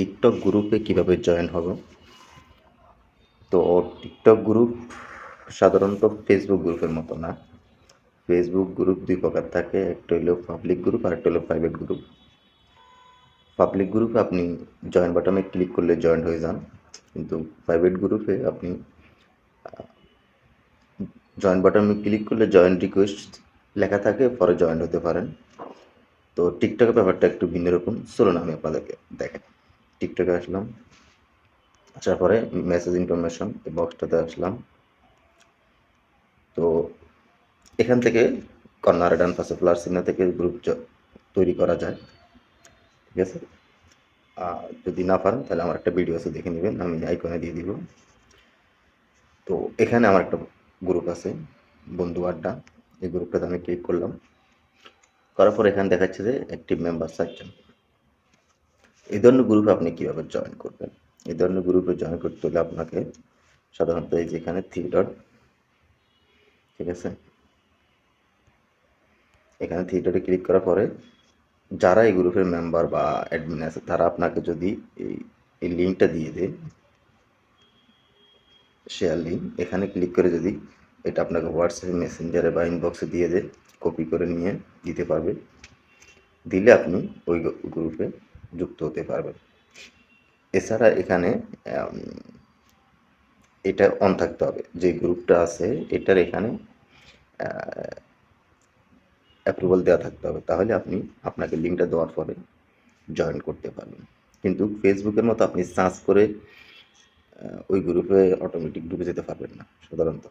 TikTok গ্রুপে কীভাবে join হব? তো টিকটক গ্রুপ সাধারণত ফেসবুক গ্রুপের মতো না। ফেসবুক গ্রুপ দুই প্রকার থাকে, একটা হলো পাবলিক গ্রুপ আর একটা হলো প্রাইভেট গ্রুপ পাবলিক গ্রুপে আপনি জয়েন বাটনে ক্লিক করলে জয়েন হয়ে যান। কিন্তু প্রাইভেট গ্রুপে আপনি জয়েন বাটনে ক্লিক করলে জয়েন রিকোয়েস্ট লেখা থাকে, পরে জয়েন হতে পারেন। তো টিকটকের ব্যাপারটা একটু ভিন্ন রকম। চলুন আমি আপনাদেরকে দেখাই। টিকটকে আসলাম। আসার পরে মেসেজ ইনফরমেশন এই বক্সটাতে আসলাম। তো এখান থেকে কর্নার ডান পাশে প্লাস চিহ্ন থেকে গ্রুপ তৈরি করা যায়। ঠিক আছে? যদি না পারেন, তাহলে আমার একটা ভিডিও আছে, দেখে নেবেন। আমি আইকনে দিয়ে দিব। তো এখানে আমার একটা গ্রুপ আছে, বন্ধু আড্ডা। এই গ্রুপটাতে আমি ক্লিক করলাম। করার পর এখানে দেখাচ্ছে যে অ্যাক্টিভ মেম্বার চারজন এই ধরনের গ্রুপে আপনি কীভাবে জয়েন করবেন? এই ধরনের গ্রুপে জয়েন করতে হলে আপনাকে সাধারণত এই যে এখানে থ্রি ডট ঠিক আছে? এখানে থ্রি ডটে ক্লিক করার পরে যারা এই গ্রুপের মেম্বার বা অ্যাডমিন আছে, তারা আপনাকে যদি এই এই লিঙ্কটা দিয়ে দেয় শেয়ার লিঙ্ক এখানে ক্লিক করে যদি এটা আপনাকে হোয়াটসঅ্যাপে মেসেঞ্জারে বা ইনবক্সে দিয়ে দেয় কপি করে নিয়ে দিতে পারবে। দিলে আপনি ওই গ্রুপে যুক্ত হতে পারবেন। এছাড়া এখানে এটা অন থাকতে হবে। যে গ্রুপটা আছে, এটার এখানে অ্যাপ্রুভাল দেওয়া থাকতে হবে। তাহলে আপনি আপনাকে লিঙ্কটা দেওয়ার পরে জয়েন করতে পারবেন। কিন্তু ফেসবুকের মতো আপনি সার্চ করে ওই গ্রুপে অটোমেটিক ঢুকে যেতে পারবেন না, সাধারণত।